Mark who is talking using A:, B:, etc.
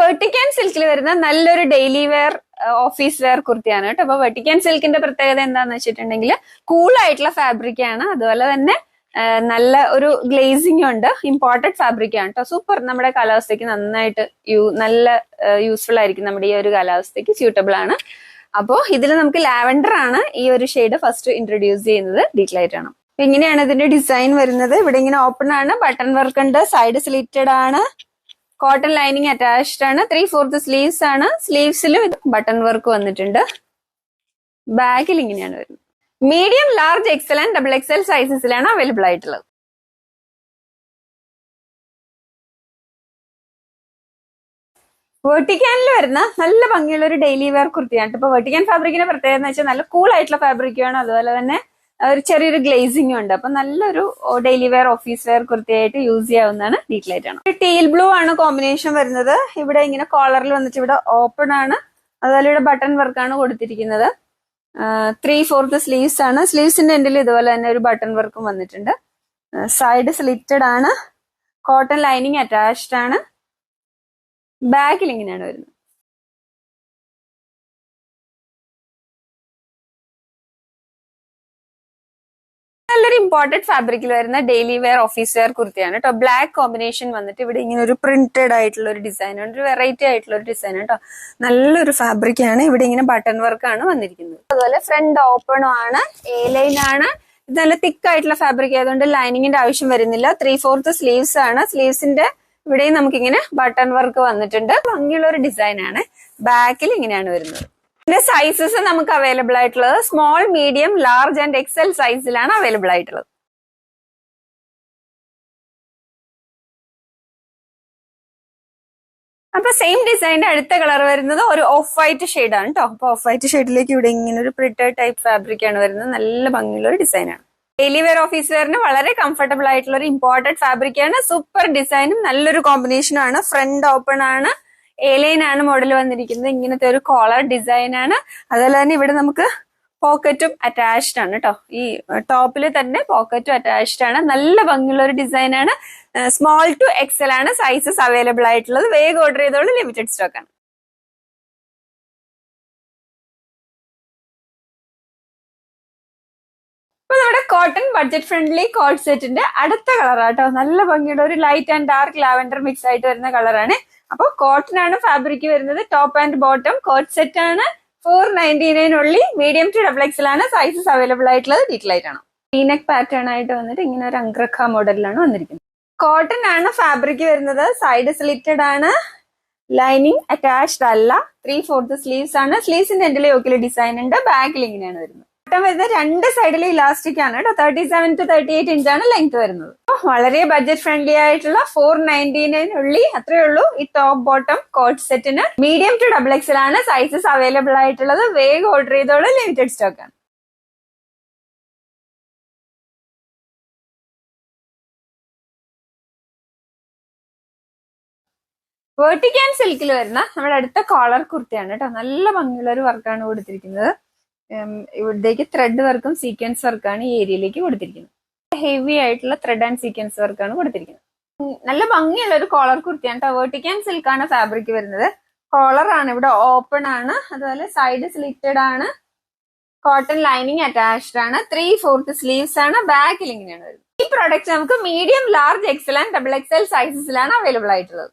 A: വെർട്ടിക്കാൻ സിൽക്കിൽ വരുന്ന നല്ലൊരു ഡെയിലി വെയർ ഓഫീസ് വെയർ കുർത്തിയാണ് കേട്ടോ. അപ്പൊ വെർട്ടിക്കാൻ സിൽക്കിന്റെ പ്രത്യേകത എന്താന്ന് വെച്ചിട്ടുണ്ടെങ്കിൽ കൂൾ ആയിട്ടുള്ള ഫാബ്രിക് ആണ്. അതുപോലെ തന്നെ നല്ല ഒരു ഗ്ലേസിംഗ് ഉണ്ട്. ഇമ്പോർട്ടഡ് ഫാബ്രിക് ആണ് കേട്ടോ. സൂപ്പർ നമ്മുടെ കാലാവസ്ഥയ്ക്ക് നന്നായിട്ട് യൂ നല്ല യൂസ്ഫുൾ ആയിരിക്കും നമ്മുടെ ഈ ഒരു കാലാവസ്ഥയ്ക്ക് സ്യൂട്ടബിൾ ആണ്. അപ്പോൾ ഇതിൽ നമുക്ക് ലാവൻഡർ ആണ് ഈ ഒരു ഷെയ്ഡ് ഫസ്റ്റ് ഇൻട്രൊഡ്യൂസ് ചെയ്യുന്നത്. ഡീറ്റെയിൽ അപ്പൊ ഇങ്ങനെയാണ് ഇതിന്റെ ഡിസൈൻ വരുന്നത്. ഇവിടെ ഇങ്ങനെ ഓപ്പൺ ആണ്. ബട്ടൺ വർക്ക് ഉണ്ട്. സൈഡ് സ്ലിറ്റഡ് ആണ്. കോട്ടൺ ലൈനിങ് അറ്റാച്ച്ഡ് ആണ്. ത്രീ ഫോർത്ത് സ്ലീവ്സ് ആണ്. സ്ലീവ്സിലും ബട്ടൺ വർക്ക് വന്നിട്ടുണ്ട്. ബാഗിൽ ഇങ്ങനെയാണ് വരുന്നത്. Medium large XL and double XL സൈസസിലാണ് available ആയിട്ടുള്ളത്. വെർട്ടിക്കാനിൽ വരുന്ന നല്ല ഭംഗിയുള്ള ഒരു ഡെയിലി വെയർ കുർത്തിയാണ്. ഇപ്പൊ വെർട്ടിക്കാൻ ഫാബ്രിക്കിന്റെ പ്രത്യേകത എന്ന് വെച്ചാൽ നല്ല കൂൾ ആയിട്ടുള്ള ഫാബ്രിക്കാണ് അതുപോലെ തന്നെ ഒരു ചെറിയൊരു ഗ്ലേസിംഗും ഉണ്ട്. അപ്പൊ നല്ലൊരു ഡെയിലി വെയർ ഓഫീസ് വെയർ കുർത്തിയായിട്ട് യൂസ് ചെയ്യാവുന്നതാണ് ഡീറ്റെയിൽ ആണ് ടീൽ ബ്ലൂ ആണ് കോമ്പിനേഷൻ വരുന്നത്. ഇവിടെ ഇങ്ങനെ കോളറിൽ വന്നിട്ട് ഇവിടെ ഓപ്പൺ ആണ്. അതുപോലെ ഇവിടെ ബട്ടൺ വർക്കാണ് കൊടുത്തിരിക്കുന്നത്. ത്രീ ഫോർത്ത് സ്ലീവ്സ് ആണ്. സ്ലീവ്സിന്റെ എൻഡിൽ ഇതുപോലെ തന്നെ ഒരു ബട്ടൺ വർക്കും വന്നിട്ടുണ്ട്. സൈഡ് സ്ലിറ്റഡ് ആണ്. കോട്ടൺ ലൈനിങ് അറ്റാച്ച്ഡ് ആണ്. ബാക്കിൽ ഇങ്ങനെയാണ് വരുന്നത്. നല്ലൊരു ഇമ്പോർട്ടന്റ് ഫാബ്രിക്കിൽ വരുന്ന ഡെയിലി വെയർ ഓഫീസ് വെയർ കുർത്തിയാണ് കേട്ടോ ബ്ലാക്ക് കോമ്പിനേഷൻ വന്നിട്ട് ഇവിടെ ഇങ്ങനെ ഒരു പ്രിന്റഡ് ആയിട്ടുള്ള ഒരു ഡിസൈൻ ഉണ്ട്. ഒരു വെറൈറ്റി ആയിട്ടുള്ള ഒരു ഡിസൈൻ കേട്ടോ നല്ലൊരു ഫാബ്രിക് ആണ്. ഇവിടെ ഇങ്ങനെ ബട്ടൺ വർക്ക് ആണ് വന്നിരിക്കുന്നത്. അതുപോലെ ഫ്രണ്ട് ഓപ്പണും ആണ്. എ ലൈൻ ആണ്. ഇത് നല്ല തിക്ക് ആയിട്ടുള്ള ഫാബ്രിക് ആയതുകൊണ്ട് ലൈനിങ്ങിന്റെ ആവശ്യം വരുന്നില്ല. ത്രീ ഫോർത്ത് സ്ലീവ്സ് ആണ് സ്ലീവ്സിന്റെ ഇവിടെയും നമുക്കിങ്ങനെ ബട്ടൺ വർക്ക് വന്നിട്ടുണ്ട്. ഭംഗിയുള്ള ഒരു ഡിസൈൻ ആണ് ബാക്കിൽ ഇങ്ങനെയാണ് വരുന്നത്. ഇതിന്റെ സൈസസ് നമുക്ക് അവൈലബിൾ ആയിട്ടുള്ളത് small medium large and XL സൈസിലാണ് അവൈലബിൾ ആയിട്ടുള്ളത്. അപ്പൊ സെയിം ഡിസൈനിന്റെ അടുത്ത കളർ വരുന്നത് ഒരു ഓഫ് വൈറ്റ് ആണ് കേട്ടോ അപ്പൊ ഓഫ് വൈറ്റ് ഷെയ്ഡിലേക്ക് ഇവിടെ ഇങ്ങനെ ഒരു പ്രിന്റഡ് ടൈപ്പ് ഫാബ്രിക് ആണ് വരുന്നത്. നല്ല ഭംഗിയുള്ള ഒരു ഡിസൈനാണ് ഡെയിലി വെയർ ഓഫീസ് വെയറിന് വളരെ കംഫർട്ടബിൾ ആയിട്ടുള്ള ഒരു ഇമ്പോർട്ടന്റ് ഫാബ്രിക് ആണ്. സൂപ്പർ ഡിസൈനും നല്ലൊരു കോമ്പിനേഷനും ആണ്. ഫ്രണ്ട് ഓപ്പൺ ആണ്. ഏലൈൻ ആണ് മോഡൽ വന്നിരിക്കുന്നത്. ഇങ്ങനത്തെ ഒരു കോളർ ഡിസൈൻ ആണ്. അതുപോലെ തന്നെ ഇവിടെ നമുക്ക് പോക്കറ്റും അറ്റാച്ച്ഡ് ആണ് കേട്ടോ ഈ ടോപ്പിൽ തന്നെ പോക്കറ്റും അറ്റാച്ച്ഡ് ആണ്. നല്ല ഭംഗിയുള്ള ഒരു ഡിസൈൻ ആണ് സ്മോൾ ടു എക്സൽ ആണ്. സൈസസ് അവൈലബിൾ ആയിട്ടുള്ളത്. വേഗം ഓർഡർ ചെയ്തോളൂ. ലിമിറ്റഡ് സ്റ്റോക്ക് ആണ്. അപ്പൊ നമ്മുടെ കോട്ടൺ ബഡ്ജറ്റ് ഫ്രണ്ട്ലി കോട്ട് സെറ്റിന്റെ അടുത്ത കളറാട്ടോ നല്ല ഭംഗിയുടെ ഒരു light and dark lavender mix ആയിട്ട് വരുന്ന കളറാണ് അപ്പോൾ കോട്ടൺ ആണ് ഫാബ്രിക് വരുന്നത്. Top and bottom coat set ആണ്. Four ninety nine only medium to double XL ആണ്. സൈസസ് അവൈലബിൾ ആയിട്ടുള്ളത് ഡീറ്റെയിൽ ആയിട്ടാണ്. വീനക് പാറ്റേൺ ആയിട്ട് വന്നിട്ട് ഇങ്ങനെ ഒരു അങ്ക്രഖ മോഡലിലാണ് വന്നിരിക്കുന്നത്. കോട്ടൺ ആണ് ഫാബ്രിക് വരുന്നത്. സൈഡ് സ്ലിറ്റഡ് ആണ്. ലൈനിങ് അറ്റാച്ച്ഡ് അല്ല. ത്രീ ഫോർത്ത് സ്ലീവ്സ് ആണ്. സ്ലീവ്സിന്റെ എൻഡിലെ യോക്കിലെ ഡിസൈൻ ഉണ്ട്. ബാക്കിൽ ഇങ്ങനെയാണ് വരുന്നത്. കോട്ടൺ വരുന്നത് രണ്ട് സൈഡിലും ഇലാസ്റ്റിക് ആണ് കേട്ടോ. Thirty seven to thirty eight ആണ് ലെങ്ത് വരുന്നത്. വളരെ ബഡ്ജറ്റ് ഫ്രണ്ട്ലി ആയിട്ടുള്ള ഫോർ ഉള്ളി അത്രേ ഉള്ളൂ. ഈ ടോപ്പ് ബോട്ടം കോട്ട് സെറ്റിന് മീഡിയം ടു ഡബിൾ എക്സൽ ആണ് സൈസസ് അവൈലബിൾ ആയിട്ടുള്ളത്. വേഗം ഓർഡർ ചെയ്തോളൂ. ലിമിറ്റഡ് സ്റ്റോക്ക് ആണ്. വേർട്ടിക്കാൻ സിൽക്കിൽ വരുന്ന നമ്മുടെ അടുത്ത കോളർ കുർത്തിയാണ് കേട്ടോ. നല്ല ഭംഗിയുള്ള ഒരു വർക്കാണ് കൊടുത്തിരിക്കുന്നത്. ഉം, ഇവിടേക്ക് ത്രെഡ് വർക്കും സീക്വൻസ് വർക്കാണ് ഈ ഏരിയയിലേക്ക് കൊടുത്തിരിക്കുന്നത്. ഹെവി ആയിട്ടുള്ള ത്രെഡ് ആൻഡ് സീക്വൻസ് വർക്കാണ് കൊടുത്തിരിക്കുന്നത്. നല്ല ഭംഗിയുള്ള ഒരു കോളർ കുർത്തിയാണ്. ടവേർട്ടിക്കൻ വേർട്ടിക്കാൻ സിൽക്കാണ് ഫാബ്രിക് വരുന്നത്. കോളർ ആണ് ഇവിടെ ഓപ്പൺ ആണ്. അതുപോലെ സൈഡ് സ്ലിറ്റഡ് ആണ്. കോട്ടൺ ലൈനിങ് അറ്റാച്ച്ഡ് ആണ്. ത്രീ ഫോർത്ത് സ്ലീവ്സ് ആണ്. ബാക്കിൽ ഇങ്ങനെയാണ് വരുന്നത്. ഈ പ്രോഡക്റ്റ് നമുക്ക് medium large XL and double XL സൈസസിലാണ് available ആയിട്ടുള്ളത്.